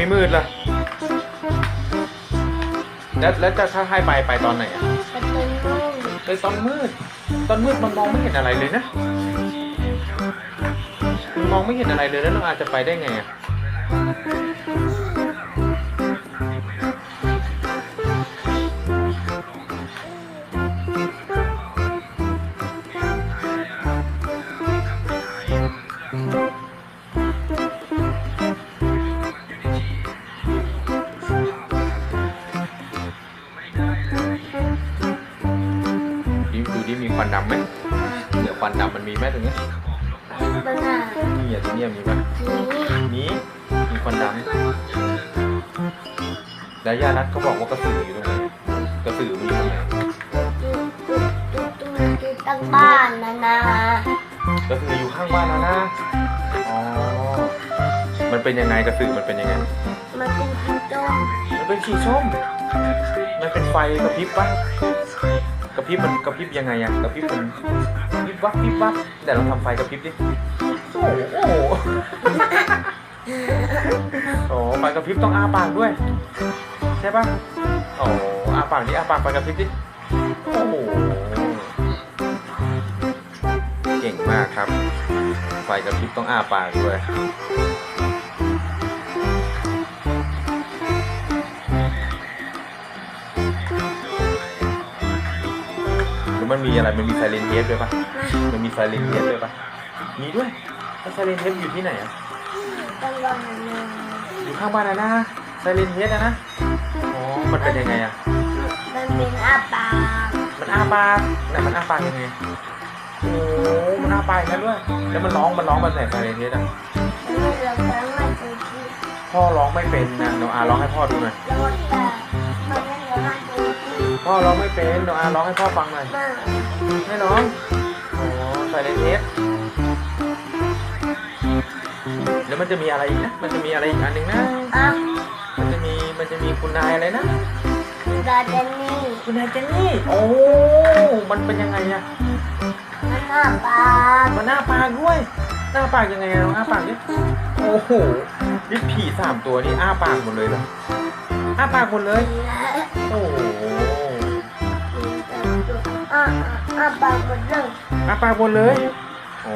ไม่มืดละแล้วแล้วจะถ้าให้ไปไปตอนไหนอะปตอนุ่งไปตอนมืด ตอนมืดมันมองไม่เห็นอะไรเลยนะมันมองไม่เห็นอะไรเลยแล้วน้องอาจจะไปได้ไงอะ วันดำไหมเดี๋ยวควันดำมันมีไหมตรงนี้ยบางอะนี่อะตรงนี้มีปะมีมีควันดำแล้วยานัทเขาบอกว่ากระสืออยู่ตรงไหนกระสือมันอยู่ตรงไหนตั้งบ้านนะนะกระสืออยู่ข้างบ้านแล้วนะอ๋อมันเป็นยังไงกระสือมันเป็นยังไงมันเป็นจิงโจ้มันเป็นสีส้มมันเป็นไฟกระพริบปะ ระพริบมันกระพริบยังไงอะกระพริบมันวิบวับวิบวับแต่เราทำไฟกระพริบดิโอ้โหโอ้ไฟกระพริบต้องอ้าปากด้วย ใช่ปะโอ้อ้าปากดิอ้าปากไฟกระพริบดิโอ้โหเก่งมากครับ ไฟกระพริบต้องอ้าปากด้วย มันมีอะไร มันมีไซเรนเทสด้วยปะมันมีไซเรนเทสด้วยปะมีด้วยแล้วไซเรนเทสอยู่ที่ไหนอะตั้งบ้านนะนะอยู่ข้างบ้านนะนะไซเรนเทสอะนะอ๋อมันเป็นยังไงอะมันเป็นอาปากมันอ้าปากไหนมันอ้าปากยังไงโอ้โหมันอ้าปากอย่างนั้นด้วย แล้วมันร้อง มันร้องมันใส่ไซเรนเทสอะมันเราตั้งไม่เคยคิดพ่อร้องไม่เป็นนะโนอาร้องให้พ่อดูหน่อย พ่อร้องไม่เป็นโนอาร้องให้พ่อฟังหน่อยมากไม่ร้องอ๋อไซเรนเทสแล้วมันจะมีอะไรอีกนะ มันจะมีอะไรอีกอันหนึ่งนะ อะมันจะมีมันจะมีคุณนายอะไรนะดาเจนนี่คุณนายเจนนี่ โอ้ มันเป็นยังไงอะมันหน้าปากมันหน้าปากด้วย หน้าปากยังไงอะลองอ้าปากดิโอ้โหนี่ผีสามตัวนี่อ้าปากหมดเลยเหรอ อ้าปากหมดเลย โอ้โหอะอะปากหมดเลยอ้าปากหมดเลย อ๋อ